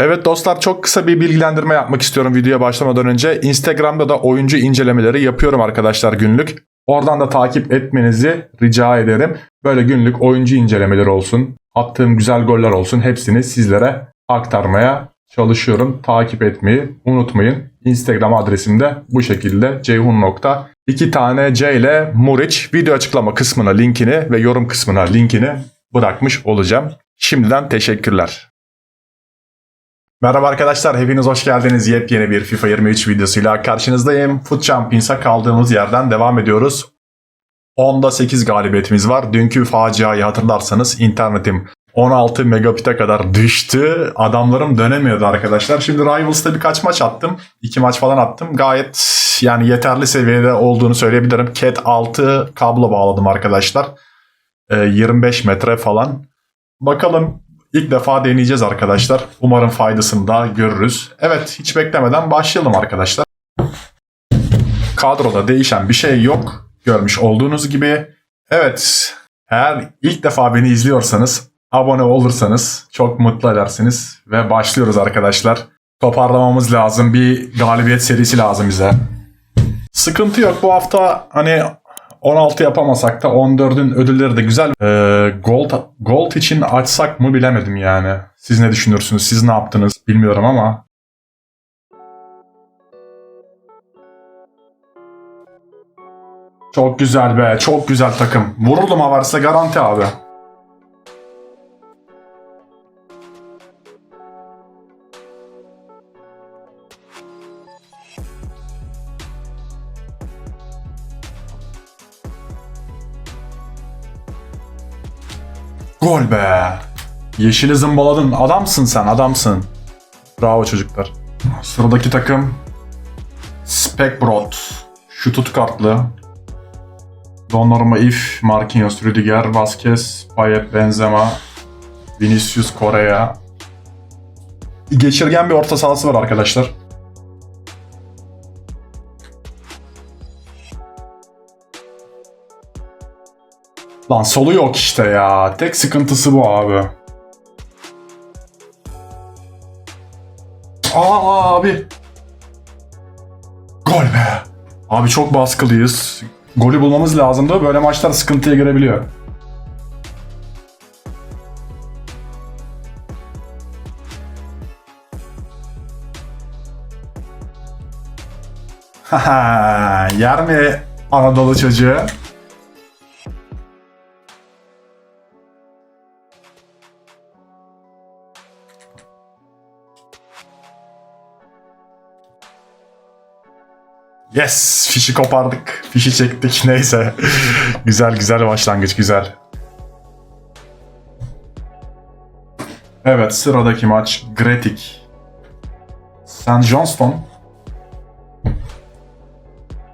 Evet dostlar çok kısa bir bilgilendirme yapmak istiyorum videoya başlamadan önce. Instagram'da da oyuncu incelemeleri yapıyorum arkadaşlar günlük. Oradan da takip etmenizi rica ederim. Böyle günlük oyuncu incelemeleri olsun, attığım güzel goller olsun hepsini sizlere aktarmaya çalışıyorum. Takip etmeyi unutmayın. Instagram adresim de bu şekilde ceyhun nokta. İki tane C ile Muriç video açıklama kısmına linkini ve yorum kısmına linkini bırakmış olacağım. Şimdiden teşekkürler. Merhaba arkadaşlar, hepiniz hoş geldiniz. Yepyeni bir FIFA 23 videosuyla karşınızdayım. Foot Champions'a kaldığımız yerden devam ediyoruz. 10'da 8 galibiyetimiz var. Dünkü faciayı hatırlarsanız internetim 16 megabit'e kadar düştü. Adamlarım dönemiyordu arkadaşlar. Şimdi Rivals'ta birkaç maç attım. 2 maç falan attım. Gayet yani yeterli seviyede olduğunu söyleyebilirim. Cat 6 kablo bağladım arkadaşlar. Ee, 25 metre falan. Bakalım ilk defa deneyeceğiz arkadaşlar. Umarım faydasını da görürüz. Evet hiç beklemeden başlayalım arkadaşlar. Kadroda değişen bir şey yok. Görmüş olduğunuz gibi. Evet eğer ilk defa beni izliyorsanız abone olursanız çok mutlu edersiniz. Ve başlıyoruz arkadaşlar. Toparlamamız lazım. Bir galibiyet serisi lazım bize. Sıkıntı yok bu hafta hani 16 yapamasak da 14'ün ödülleri de güzel. Ee, gold, gold için açsak mı bilemedim yani. Siz ne düşünürsünüz? Siz ne yaptınız bilmiyorum ama. Çok güzel be. Çok güzel takım. Vururdum ha varsa garanti abi. Gol be. Yeşili zımbaladın. Adamsın sen adamsın. Bravo çocuklar. Sıradaki takım Spekbrot. Şutut kartlı. Donnarumma, If, Marquinhos, Rüdiger, Vasquez, Payet, Benzema, Vinicius, Korea. Geçirgen bir orta sahası var arkadaşlar. Lan solu yok işte ya. Tek sıkıntısı bu abi. Aa abi. Gol be. Abi çok baskılıyız. Golü bulmamız lazımdı. Böyle maçlar sıkıntıya girebiliyor. Yer mi Anadolu çocuğu? Yes! Fişi kopardık. Fişi çektik. Neyse. güzel güzel başlangıç. Güzel. Evet sıradaki maç Gretik. St. Johnston.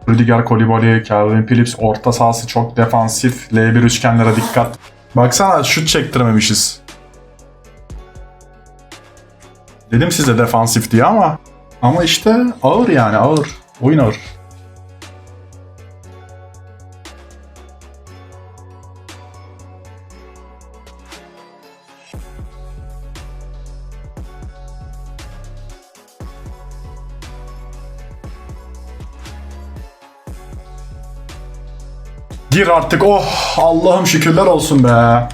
Rüdiger Kolibali, Calvin Phillips orta sahası çok defansif. L1 üçgenlere dikkat. Baksana şut çektirmemişiz. Dedim size defansif diye ama ama işte ağır yani ağır. Oyun. Gir artık. Oh Allah'ım şükürler olsun be.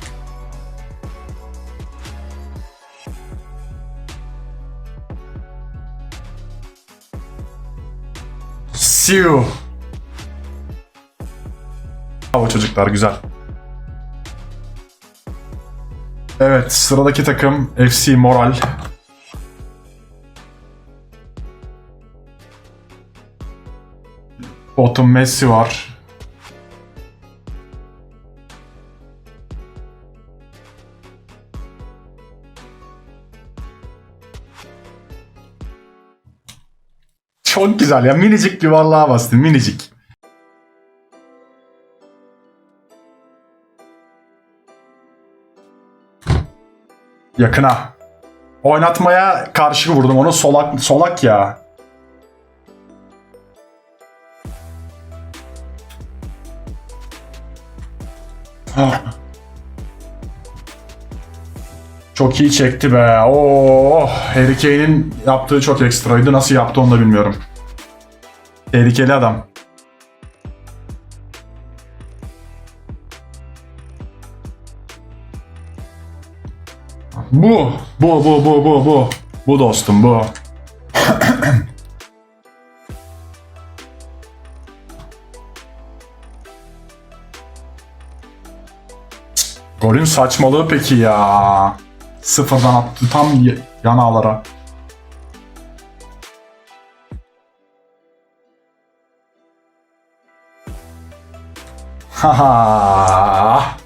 Siu. Bravo çocuklar güzel. Evet sıradaki takım FC Moral. Bottom Messi var. Çok güzel ya. Minicik yuvarlığa bastı. Minicik. Yakına. Oynatmaya karşı vurdum. Onu solak solak ya. Ah. Çok iyi çekti be. Oo, Harry Kane'in yaptığı çok ekstraydı. Nasıl yaptı onu da bilmiyorum. Tehlikeli adam. Bu, bu, bu, bu, bu, bu. Bu dostum bu. Golün saçmalığı peki ya. Sıfırdan attı tam y- yan ağlara. Haha.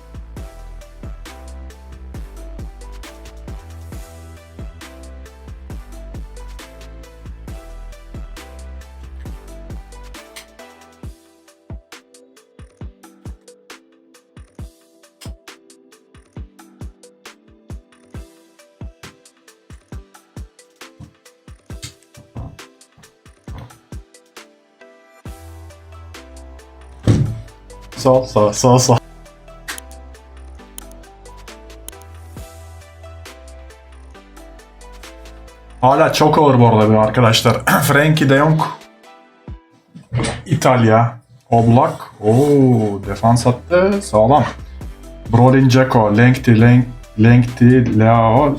Sol, sol, sol, sol. Hala çok ağır bu arada arkadaşlar. Frankie de Jong. İtalya. Oblak. Oo, defans attı. Sağlam. Brolin Dzeko. Lengti, Lenk, Lengti, Leo.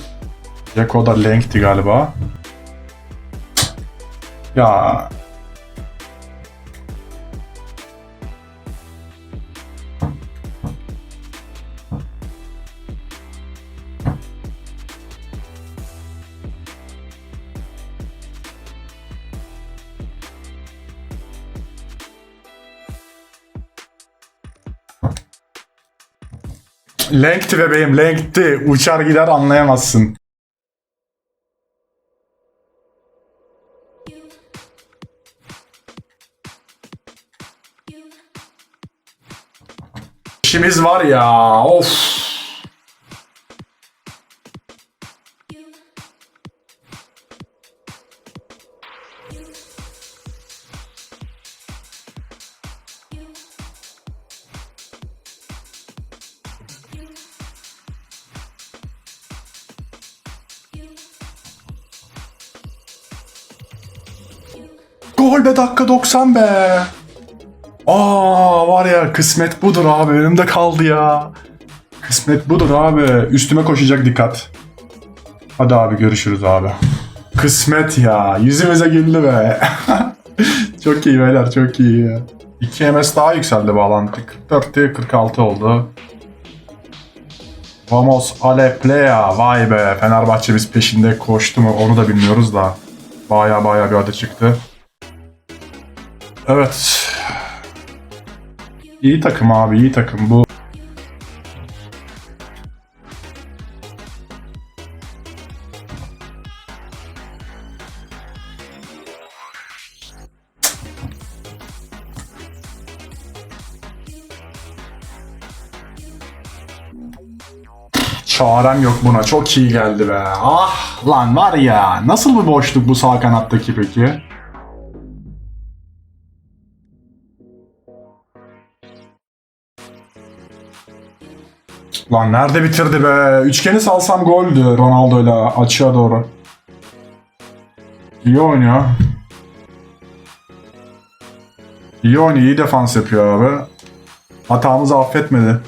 Dzeko da Lengti galiba. Ya Lengti bebeğim lengti. Uçar gider anlayamazsın. İşimiz var ya. Of. Gol be dakika 90 be. Aa var ya kısmet budur abi önümde kaldı ya. Kısmet budur abi. Üstüme koşacak dikkat. Hadi abi görüşürüz abi. Kısmet ya. Yüzümüze güldü be. çok iyi beyler çok iyi ya. 2 MS daha yükseldi bağlantı. 44'te 46 oldu. Vamos ale playa. Vay be. Fenerbahçe biz peşinde koştu mu onu da bilmiyoruz da. Baya baya bir adı çıktı. Evet. İyi takım abi iyi takım bu. Çarem yok buna. Çok iyi geldi be. Ah lan var ya. Nasıl bir boşluk bu sağ kanattaki peki? Lan nerede bitirdi be? Üçgeni salsam goldü Ronaldo'yla açığa doğru. İyi oynuyor. İyi oynuyor, iyi defans yapıyor abi. Hatamızı affetmedi.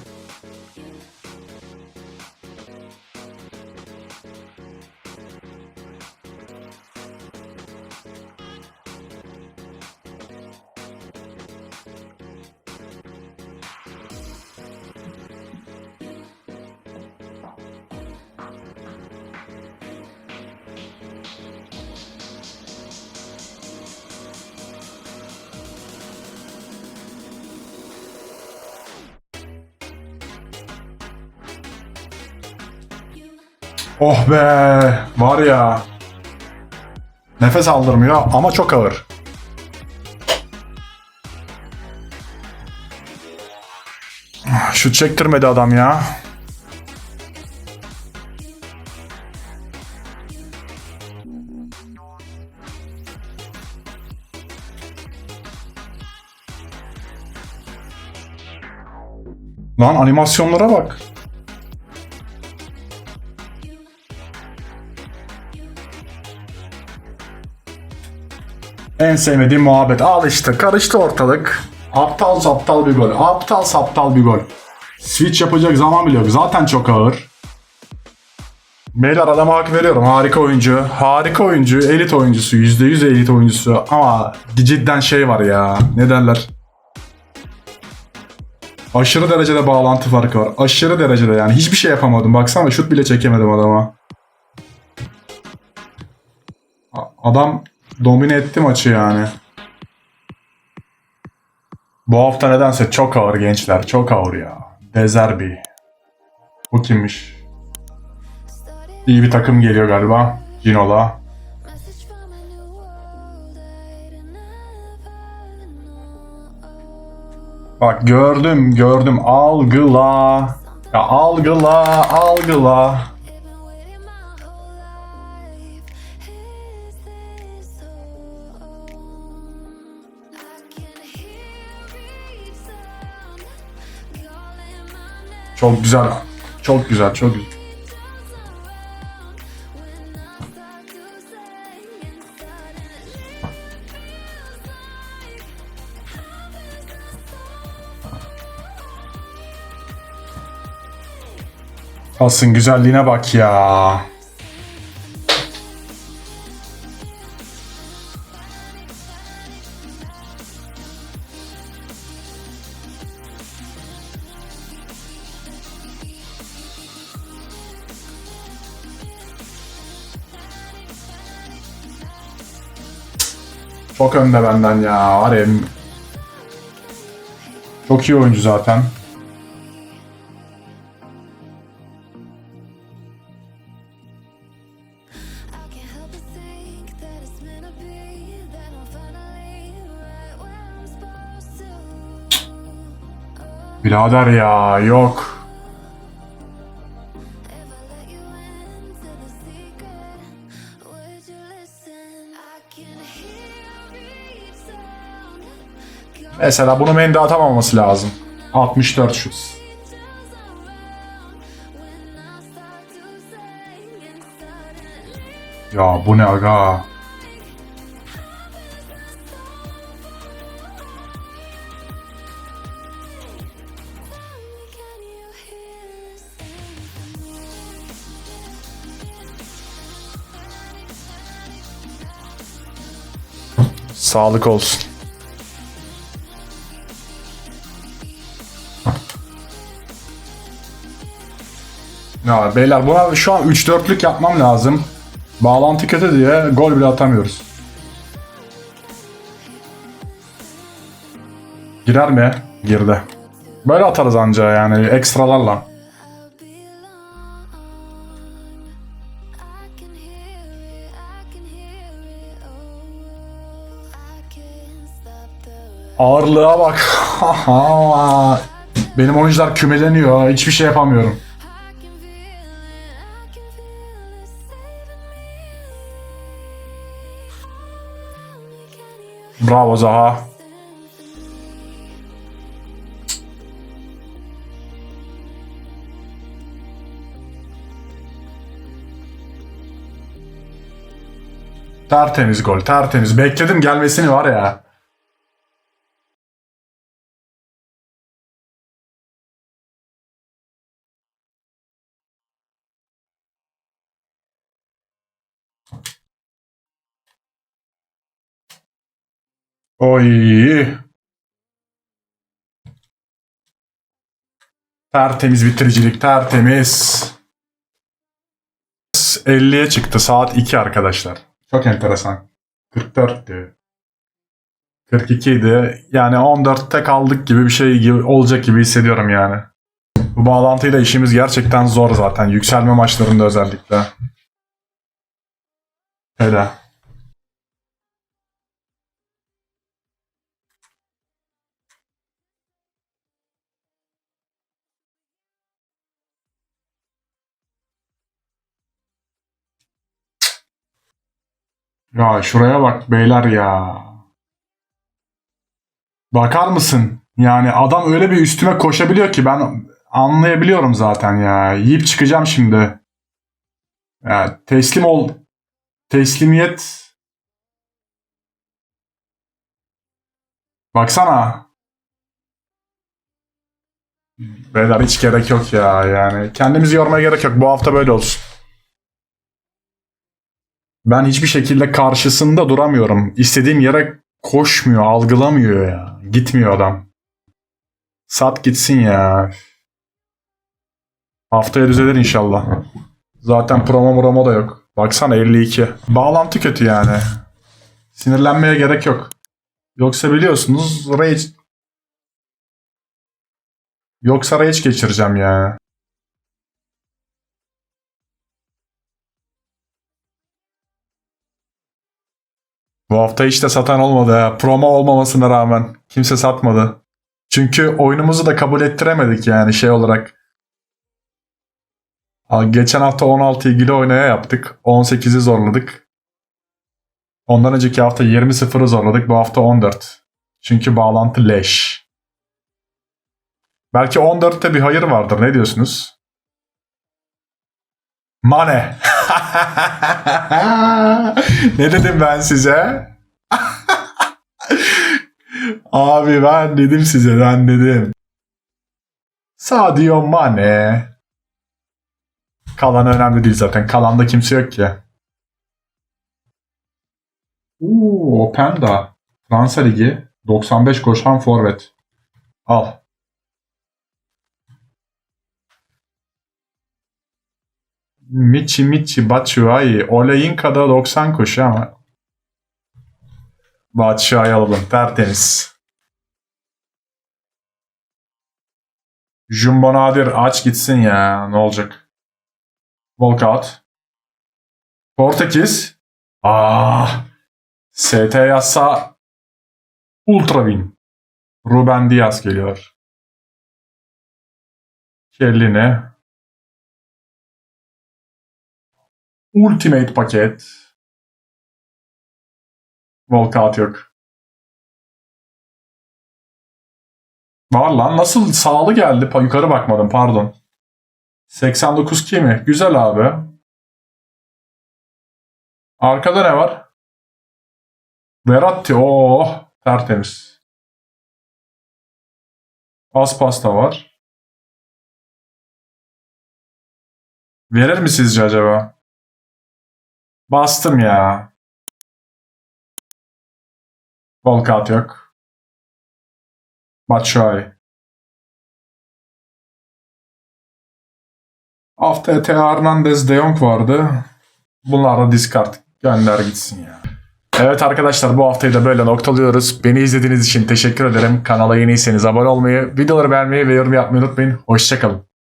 Oh be var ya. Nefes aldırmıyor ama çok ağır. Şut çektirmedi adam ya. Lan animasyonlara bak. En sevmediğim muhabbet. Al işte karıştı ortalık. Aptal saptal bir gol. Aptal saptal bir gol. Switch yapacak zaman bile yok. Zaten çok ağır. Beyler adama hak veriyorum. Harika oyuncu. Harika oyuncu. Elit oyuncusu. %100 elit oyuncusu. Ama cidden şey var ya. Ne derler? Aşırı derecede bağlantı farkı var. Aşırı derecede yani. Hiçbir şey yapamadım. Baksana şut bile çekemedim adama. Adam domine etti maçı yani. Bu hafta nedense çok ağır gençler. Çok ağır ya. Dezerbi. Bu kimmiş? İyi bir takım geliyor galiba. Ginola. Bak gördüm gördüm. Algıla. Ya algıla algıla. Çok güzel. Çok güzel çok güzel. Asın güzelliğine bak ya. Çok önde benden ya. Var ya. Çok iyi oyuncu zaten. I can't help Mesela bunu Mendy atamaması lazım. 64 şut. Ya bu ne aga? Sağlık olsun. Ya beyler buna şu an 3-4'lük yapmam lazım. Bağlantı kötü diye gol bile atamıyoruz. Girer mi? Girdi. Böyle atarız anca yani ekstralarla. Ağırlığa bak. Benim oyuncular kümeleniyor. Hiçbir şey yapamıyorum. Bravo Zaha. Tertemiz gol, tertemiz. Bekledim gelmesini var ya. Oy. Tertemiz bitiricilik, tertemiz. 50'ye çıktı. Saat 2 arkadaşlar. Çok enteresan. 44'tü. 42 idi. Yani 14'te kaldık gibi bir şey gibi olacak gibi hissediyorum yani. Bu bağlantıyla işimiz gerçekten zor zaten. Yükselme maçlarında özellikle. Öyle. Ya şuraya bak beyler ya. Bakar mısın? Yani adam öyle bir üstüme koşabiliyor ki ben anlayabiliyorum zaten ya. Yiyip çıkacağım şimdi. Ya teslim ol. Teslimiyet Baksana. Beyler hiç gerek yok ya yani. Kendimizi yormaya gerek yok. Bu hafta böyle olsun. Ben hiçbir şekilde karşısında duramıyorum. İstediğim yere koşmuyor, algılamıyor ya. Gitmiyor adam. Sat gitsin ya. Haftaya düzelir inşallah. Zaten promo promo da yok. Baksana 52. Bağlantı kötü yani. Sinirlenmeye gerek yok. Yoksa biliyorsunuz rage Yoksa rage geçireceğim ya. Bu hafta hiç de satan olmadı ya. Promo olmamasına rağmen. Kimse satmadı. Çünkü oyunumuzu da kabul ettiremedik yani şey olarak. Geçen hafta 16 ilgili oynaya yaptık. 18'i zorladık. Ondan önceki hafta 20-0'ı zorladık. Bu hafta 14. Çünkü bağlantı leş. Belki 14'te bir hayır vardır. Ne diyorsunuz? Mane. ne dedim ben size? Abi ben dedim size ben dedim. Sadio Mane. Kalan önemli değil zaten. Kalanda kimse yok ki. Uuu Openda. Fransa Ligi. 95 koşan forvet. Al. Michi Michi Batshuayi. Olainka'da 90 koşu ama. Batshuayi alalım. Tertemiz. Jumbo Nadir aç gitsin ya. Ne olacak? Volkout. Portekiz. Ah. ST yazsa Ultravin. Ruben Diaz geliyor. Kelline. Ultimate paket. Volkout yok. Var lan nasıl sağlı geldi? Pa- Yukarı bakmadım pardon. 89 kimi? Güzel abi. Arkada ne var? Verratti. Oh tertemiz. Aspas da var. Verir mi sizce acaba? Bastım ya. Volkat yok. Batshuayi. Haftaya Teo Hernandez De Jong vardı. Bunlar da discard. Gönder gitsin ya. Evet arkadaşlar bu haftayı da böyle noktalıyoruz. Beni izlediğiniz için teşekkür ederim. Kanala yeniyseniz abone olmayı, videoları beğenmeyi ve yorum yapmayı unutmayın. Hoşçakalın.